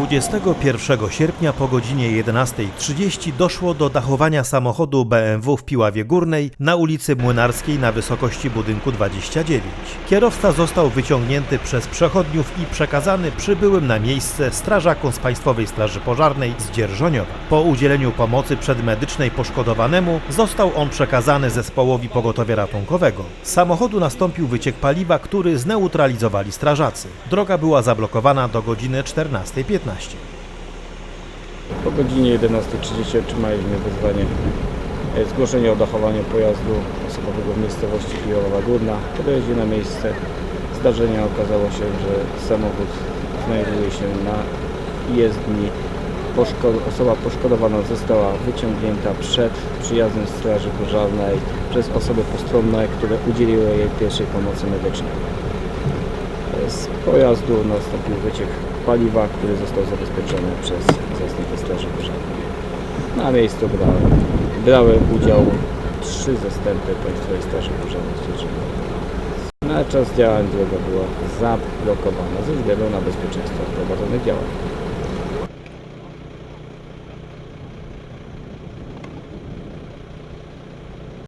21 sierpnia po godzinie 11.30 doszło do dachowania samochodu BMW w Piławie Górnej na ulicy Młynarskiej na wysokości budynku 29. Kierowca został wyciągnięty przez przechodniów i przekazany przybyłym na miejsce strażakom z Państwowej Straży Pożarnej z Dzierżoniowa. Po udzieleniu pomocy przedmedycznej poszkodowanemu został on przekazany zespołowi pogotowia ratunkowego. Z samochodu nastąpił wyciek paliwa, który zneutralizowali strażacy. Droga była zablokowana do godziny 14.15. Po godzinie 11.30 otrzymaliśmy wezwanie e, zgłoszenie o dachowaniu pojazdu osobowego w miejscowości Piłowa Górna. Po dojeździe na miejsce zdarzenia okazało się, że samochód znajduje się na jezdni. Poszko- osoba poszkodowana została wyciągnięta przed przyjazdem Straży Pożarnej przez osoby postronne, które udzieliły jej pierwszej pomocy medycznej. Z pojazdu nastąpił wyciek paliwa, który został zabezpieczony przez zastępy Straży Pożarnej. Na miejscu brały, brały udział trzy zastępy Państwowej Straży Pożarnej. Na czas działań droga była zablokowana ze względu na bezpieczeństwo prowadzonych działań.